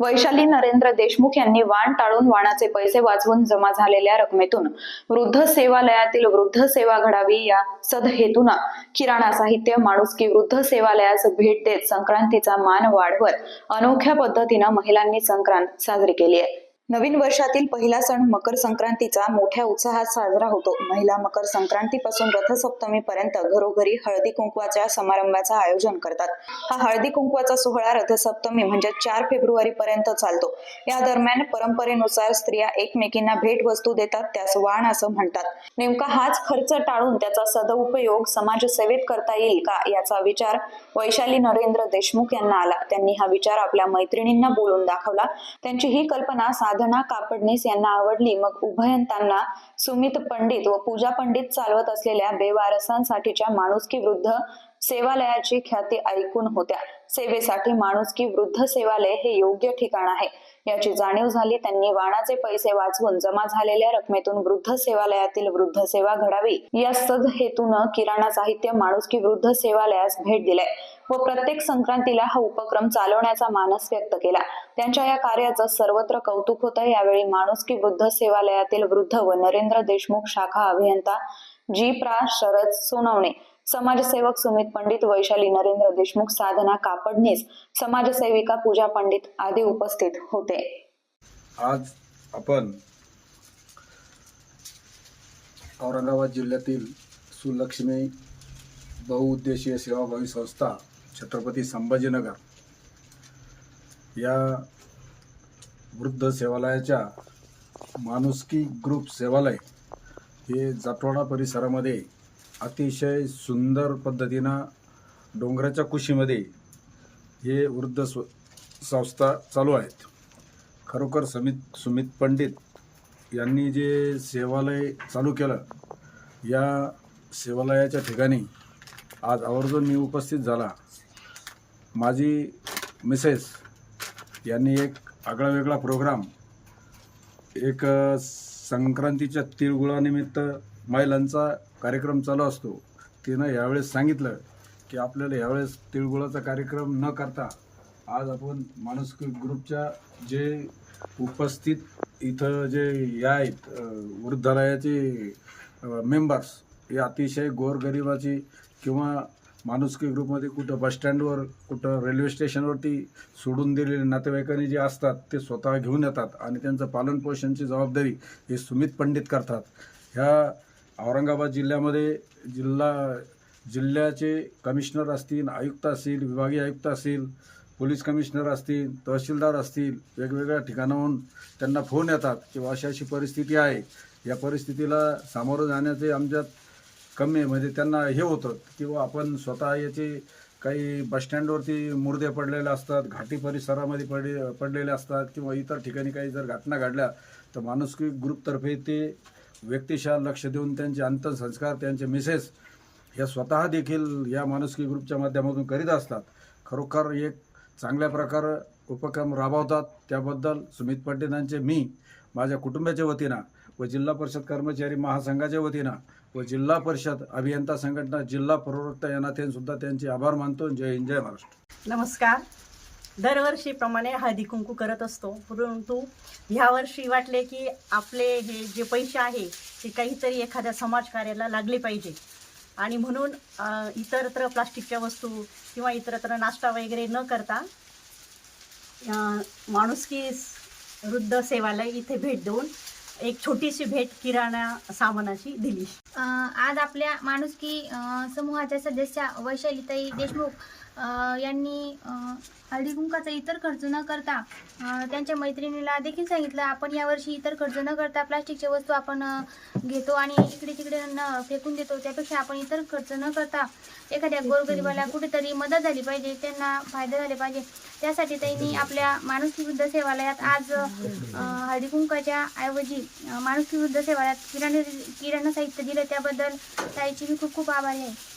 वैशाली नरेंद्र देशमुख यांनी वाण टाळून वाणाचे पैसे वाचवून जमा झालेल्या रकमेतून वृद्ध सेवालयातील वृद्ध सेवा घडावी या सदहेतून किराणा साहित्य माणुसकी वृद्ध सेवालयास भेट देत संक्रांतीचा मान वाढवत अनोख्या पद्धतीनं महिलांनी संक्रांत साजरी केली आहे. नवीन वर्षातील पहिला सण मकर संक्रांतीचा मोठ्या उत्साहात साजरा होतो. महिला मकर संक्रांतीपासून रथसप्तमी पर्यंत घरोघरी हळदी कुंकवाच्या समारंभाचं आयोजन करतात. हा हळदी कुंकवाचा सोहळा रथसप्तमी म्हणजे चार फेब्रुवारी पर्यंत चालतो. या दरम्यान परंपरेनुसार स्त्रिया एकमेकींना भेटवस्तू देतात त्यास वाण असं म्हणतात. नेमका हाच खर्च टाळून त्याचा सदउपयोग समाजसेवेत करता येईल का याचा विचार वैशाली नरेंद्र देशमुख यांना आला. त्यांनी हा विचार आपल्या मैत्रिणींना बोलून दाखवला. त्यांची ही कल्पना साधना कापडणीस यांना आवडली. मग उभयंतांना सुमित पंडित व पूजा पंडित चालवत असलेल्या बेवारसांसाठीच्या माणुसकी वृद्ध सेवालयाची ख्याती ऐकून होत्या. सेवेसाठी माणुसकी वृद्ध सेवालय हे योग्य ठिकाण आहे. याची जाणीव झाली त्यांनी वाणाचे पैसे वाचवून जमा झालेल्या रकमेतून वृद्ध सेवालयातील वृद्ध सेवा घडावी. या सद हेतून किराणा साहित्य माणुसकी वृद्ध सेवालयास भेट दिलाय व प्रत्येक संक्रांतीला हा उपक्रम चालवण्याचा मानस व्यक्त केला. त्यांच्या या कार्याचं सर्वत्र कौतुक होतं. यावेळी माणुसकी वृद्ध सेवालयातील वृद्ध व नरेंद्र देशमुख शाखा अभियंता जी प्रा. शरद सोनवणे. समाजसेवक सुमित पंडित वैशाली नरेंद्र देशमुख साधना कापडणीस समाजसेविका पूजा पंडित आदी उपस्थित होते. आज आपण औरंगाबाद जिल्ह्यातील सुलक्ष्मी बहुउद्देशीय सेवाभावी संस्था छत्रपती संभाजीनगर या वृद्ध सेवालयाच्या माणुसकी ग्रुप सेवालय हे जाटवाडा परिसरामध्ये अतिशय सुंदर पद्धतीनं डोंगराच्या कुशीमध्ये हे वृद्ध स्व संस्था चालू आहेत. खरोखर समित सुमित पंडित यांनी जे सेवालय चालू केलं या सेवालयाच्या ठिकाणी आज आवर्जून मी उपस्थित झाला. माझी मिसेस यांनी एक आगळा वेगळा प्रोग्राम एक संक्रांतीच्या तिळगुळानिमित्त महिलांचा कार्यक्रम चालू असतो. तिनं यावेळेस सांगितलं की आपल्याला यावेळेस तिळगुळाचा कार्यक्रम न करता आज आपण माणुसकी ग्रुपच्या जे उपस्थित इथं जे या आहेत वृद्धालयाचे मेंबर्स हे अतिशय गोरगरिबाची किंवा माणुसकी ग्रुपमध्ये कुठं बसस्टँडवर कुठं रेल्वे स्टेशनवरती सोडून दिलेले नातेवाईकांनी जे असतात ते स्वतः घेऊन येतात आणि त्यांचं पालनपोषणची जबाबदारी हे सुमित पंडित करतात. ह्या औरंगाबाद जिल्ह्यामध्ये जिल्हा जिल्ह्याचे कमिशनर असतील आयुक्त असतील विभागीय आयुक्त असतील पोलीस कमिशनर असतील तहसीलदार असतील वेगवेगळ्या ठिकाणाहून त्यांना फोन येतात किंवा अशी अशी परिस्थिती आहे. या परिस्थितीला सामोरं जाण्याचे आमच्यात कमी म्हणजे त्यांना हे होतं किंवा आपण स्वतः याचे काही बसस्टँडवरती मुर्दे पडलेले असतात घाटी परिसरामध्ये पडले पडलेले असतात किंवा इतर ठिकाणी काही जर घटना घडल्या तर माणुसकी ग्रुपतर्फे ते व्यक्तिशः लक्ष देऊन त्यांचे अंत्यसंस्कार त्यांचे मिसेस ह्या स्वतः देखील या माणुसकी ग्रुपच्या माध्यमातून करीत असतात. खरोखर एक चांगल्या प्रकारे उपक्रम राबवतात. त्याबद्दल सुमित पंडितांचे मी माझ्या कुटुंबाच्या वतीनं व जिल्हा परिषद कर्मचारी महासंघाच्या वतीनं व जिल्हा परिषद अभियंता संघटना जिल्हा प्रवृत्त यांना सुद्धा त्यांचे आभार मानतो. जय हिंद जय महाराष्ट्र. नमस्कार. दरवर्षीप्रमाणे हळदी कुंकू करत असतो. परंतु ह्यावर्षी वाटले की आपले हे जे पैसे आहे ते काहीतरी एखाद्या समाजकार्याला लागले पाहिजे. आणि म्हणून इतरत्र प्लास्टिकच्या वस्तू किंवा इतरत्र नाश्ता वगैरे न करता माणुसकी वृद्ध सेवालय इथे भेट देऊन एक छोटीशी भेट किराणा सामानाची दिली. आज आपल्या माणुसकी समूहाच्या सदस्या वैशालीताई देशमुख यांनी हळदीकुंकाचा हळदी कुंकाचा इतर खर्च न करता त्यांच्या मैत्रिणीला देखील सांगितलं आपण यावर्षी इतर खर्च न करता प्लास्टिकच्या वस्तू आपण घेतो आणि इकडे तिकडे न फेकून देतो. त्यापेक्षा आपण इतर खर्च न करता एखाद्या गोरगरिबाला कुठेतरी मदत झाली पाहिजे त्यांना फायदा झाले पाहिजे. त्यासाठी त्यांनी आपल्या माणुसकी वृद्ध सेवालयात आज हळदीकुंकाच्या हळदी कुंकाच्या ऐवजी अ, माणुसकी वृद्ध सेवालयात किराणा किराणा साहित्य दिलं. त्याबद्दल ताईची मी खूप खूप आभारी आहे.